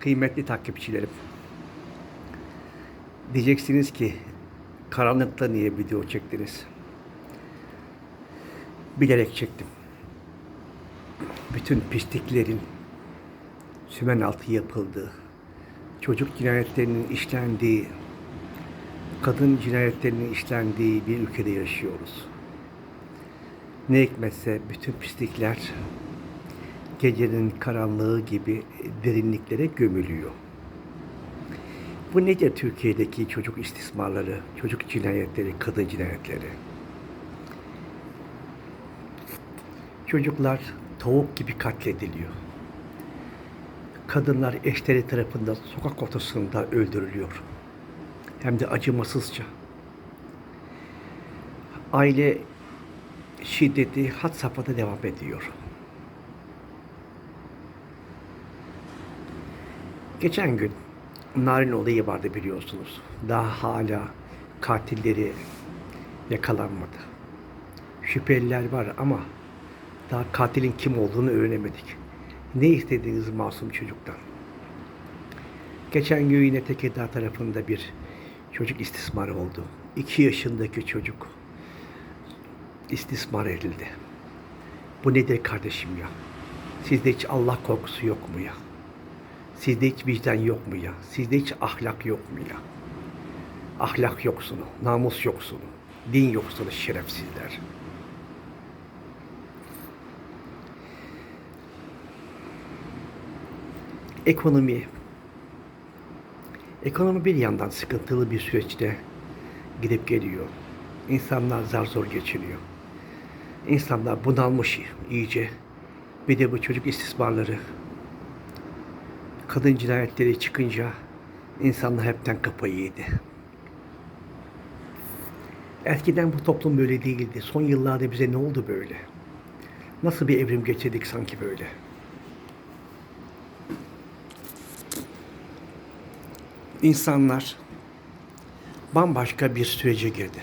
Kıymetli takipçilerim. Diyeceksiniz ki karanlıkta niye video çektiniz? Bilerek çektim. Bütün pisliklerin sümen altı yapıldığı, çocuk cinayetlerinin işlendiği, kadın cinayetlerinin işlendiği bir ülkede yaşıyoruz. Ne hikmetse bütün pislikler gecenin karanlığı gibi derinliklere gömülüyor. Bu nedir Türkiye'deki çocuk istismarları, çocuk cinayetleri, kadın cinayetleri? Çocuklar tavuk gibi katlediliyor. Kadınlar eşleri tarafından sokak ortasında öldürülüyor. Hem de acımasızca. Aile şiddeti had safhada devam ediyor. Geçen gün Narin olayı vardı biliyorsunuz. Daha hala katilleri yakalanmadı. Şüpheliler var ama daha katilin kim olduğunu öğrenemedik. Ne istediğiniz masum çocuktan? Geçen gün yine Tekirdağ tarafında bir çocuk istismarı oldu. İki yaşındaki çocuk istismar edildi. Bu nedir kardeşim ya? Sizde hiç Allah korkusu yok mu ya? Sizde hiç vicdan yok mu ya? Sizde hiç ahlak yok mu ya? Ahlak yoksunu, namus yoksunu, din yoksunu şerefsizler. Ekonomi. Ekonomi bir yandan sıkıntılı bir süreçte gidip geliyor. İnsanlar zar zor geçiniyor. İnsanlar bunalmış iyice. Bir de bu çocuk istismarları, kadın cinayetleri çıkınca insanlar hepten kafayı yedi. Eskiden bu toplum böyle değildi. Son yıllarda bize ne oldu böyle? Nasıl bir evrim geçirdik sanki böyle? İnsanlar bambaşka bir sürece girdi.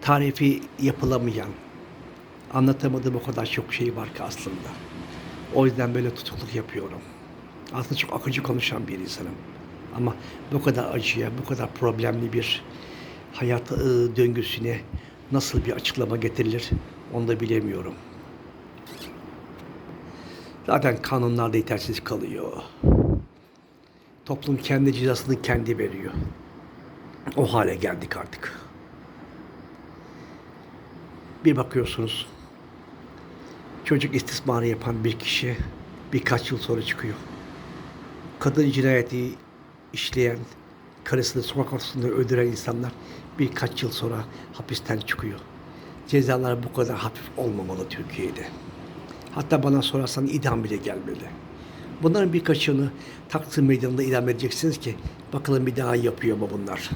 Tarifi yapılamayan, anlatamadığım o kadar çok şey var ki aslında. O yüzden böyle tutukluk yapıyorum. Aslında çok akıcı konuşan bir insanım. Ama bu kadar acıya, bu kadar problemli bir hayat ıı, döngüsüne nasıl bir açıklama getirilir onu da bilemiyorum. Zaten kanunlar da yetersiz kalıyor. Toplum kendi cezasını kendi veriyor. O hale geldik artık. Bir bakıyorsunuz çocuk istismarı yapan bir kişi birkaç yıl sonra çıkıyor. Kadın cinayeti işleyen, karısını sokak ortasında öldüren insanlar birkaç yıl sonra hapisten çıkıyor. Cezalar bu kadar hafif olmamalı Türkiye'de. Hatta bana sorarsan idam bile gelmeli. Bunların birkaçını Taksim Meydanı'nda idam edeceksiniz ki bakalım bir daha yapıyor mu bunlar.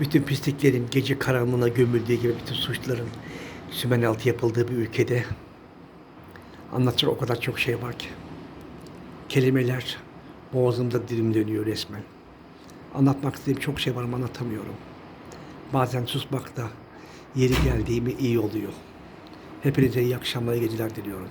Bütün pisliklerin gece karanlığına gömüldüğü gibi bütün suçların sümen altı yapıldığı bir ülkede anlatacak o kadar çok şey var ki. Kelimeler boğazımda dilim dönüyor resmen. Anlatmak istediğim çok şey var ama anlatamıyorum. Bazen susmak da yeri geldiğimi iyi oluyor. Hepinize iyi akşamlar, iyi geceler diliyorum.